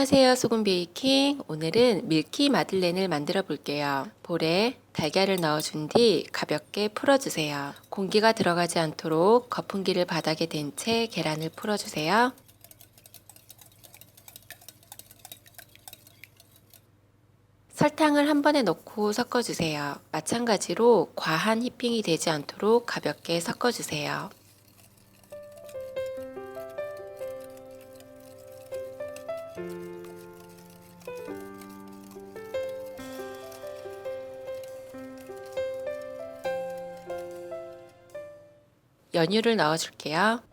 안녕하세요. 소금 베이킹. 오늘은 밀키 마들렌을 만들어 볼게요. 볼에 달걀을 넣어준 뒤 가볍게 풀어주세요. 공기가 들어가지 않도록 거품기를 바닥에 댄 채 계란을 풀어주세요. 설탕을 한 번에 넣고 섞어주세요. 마찬가지로 과한 휘핑이 되지 않도록 가볍게 섞어주세요. 연유를 넣어줄게요.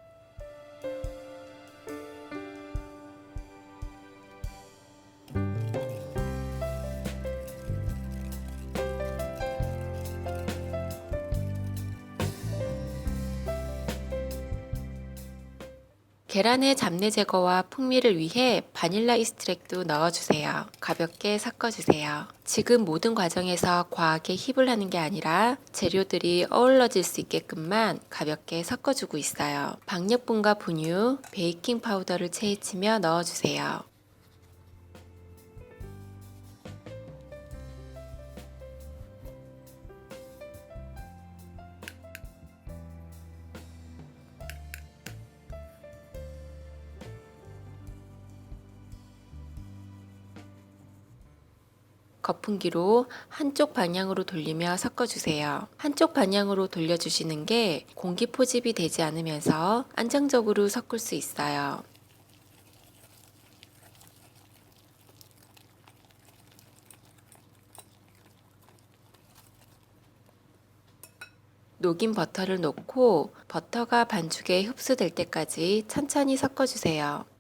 계란의 잡내 제거와 풍미를 위해 바닐라 이스트랙도 넣어주세요. 가볍게 섞어주세요. 지금 모든 과정에서 과하게 힙을 하는 게 아니라 재료들이 어우러질 수 있게끔만 가볍게 섞어주고 있어요. 박력분과 분유, 베이킹 파우더를 채치며 넣어주세요. 거품기로 한쪽 방향으로 돌리며 섞어주세요. 한쪽 방향으로 돌려주시는 게 공기 포집이 되지 않으면서 안정적으로 섞을 수 있어요. 녹인 버터를 넣고 버터가 반죽에 흡수될 때까지 천천히 섞어주세요.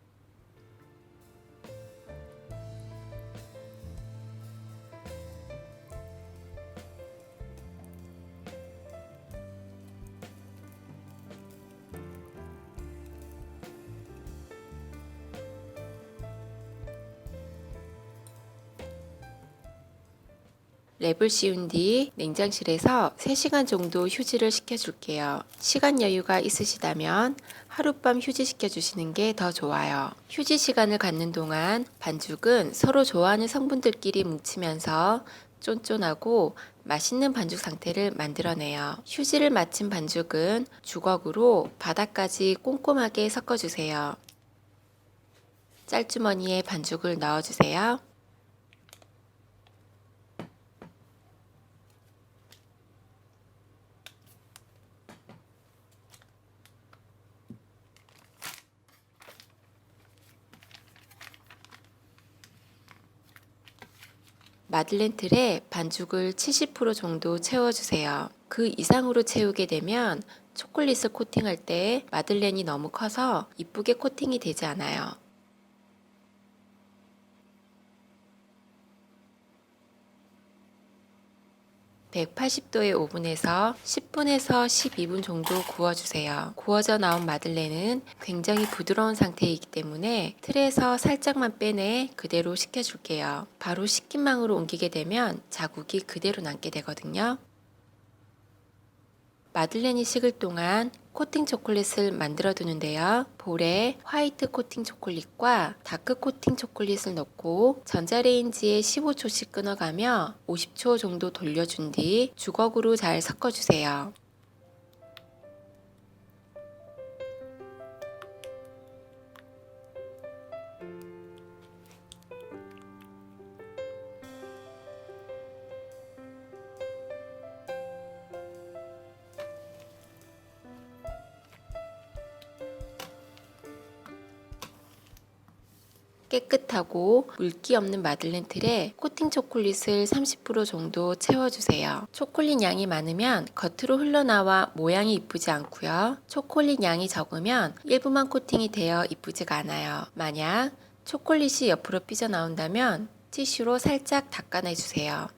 랩을 씌운 뒤 냉장실에서 3시간 정도 휴지를 시켜줄게요. 시간 여유가 있으시다면 하룻밤 휴지 시켜 주시는 게 더 좋아요. 휴지 시간을 갖는 동안 반죽은 서로 좋아하는 성분들끼리 뭉치면서 쫀쫀하고 맛있는 반죽 상태를 만들어내요. 휴지를 마친 반죽은 주걱으로 바닥까지 꼼꼼하게 섞어주세요. 짤주머니에 반죽을 넣어주세요. 마들렌 틀에 반죽을 70% 정도 채워주세요. 그 이상으로 채우게 되면 초콜릿을 코팅할 때 마들렌이 너무 커서 이쁘게 코팅이 되지 않아요. 180도의 오븐에서 10분에서 12분 정도 구워주세요. 구워져 나온 마들렌은 굉장히 부드러운 상태이기 때문에 틀에서 살짝만 빼내 그대로 식혀줄게요. 바로 식힌망으로 옮기게 되면 자국이 그대로 남게 되거든요. 마들렌이 식을 동안 코팅 초콜릿을 만들어 두는데요. 볼에 화이트 코팅 초콜릿과 다크 코팅 초콜릿을 넣고 전자레인지에 15초씩 끊어가며 50초 정도 돌려준 뒤 주걱으로 잘 섞어주세요. 깨끗하고 물기 없는 마들렌 틀에 코팅 초콜릿을 30% 정도 채워주세요. 초콜릿 양이 많으면 겉으로 흘러나와 모양이 이쁘지 않고요. 초콜릿 양이 적으면 일부만 코팅이 되어 이쁘지가 않아요. 만약 초콜릿이 옆으로 삐져나온다면 티슈로 살짝 닦아내주세요.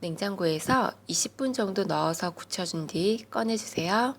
냉장고에서 20분 정도 넣어서 굳혀준 뒤 꺼내주세요.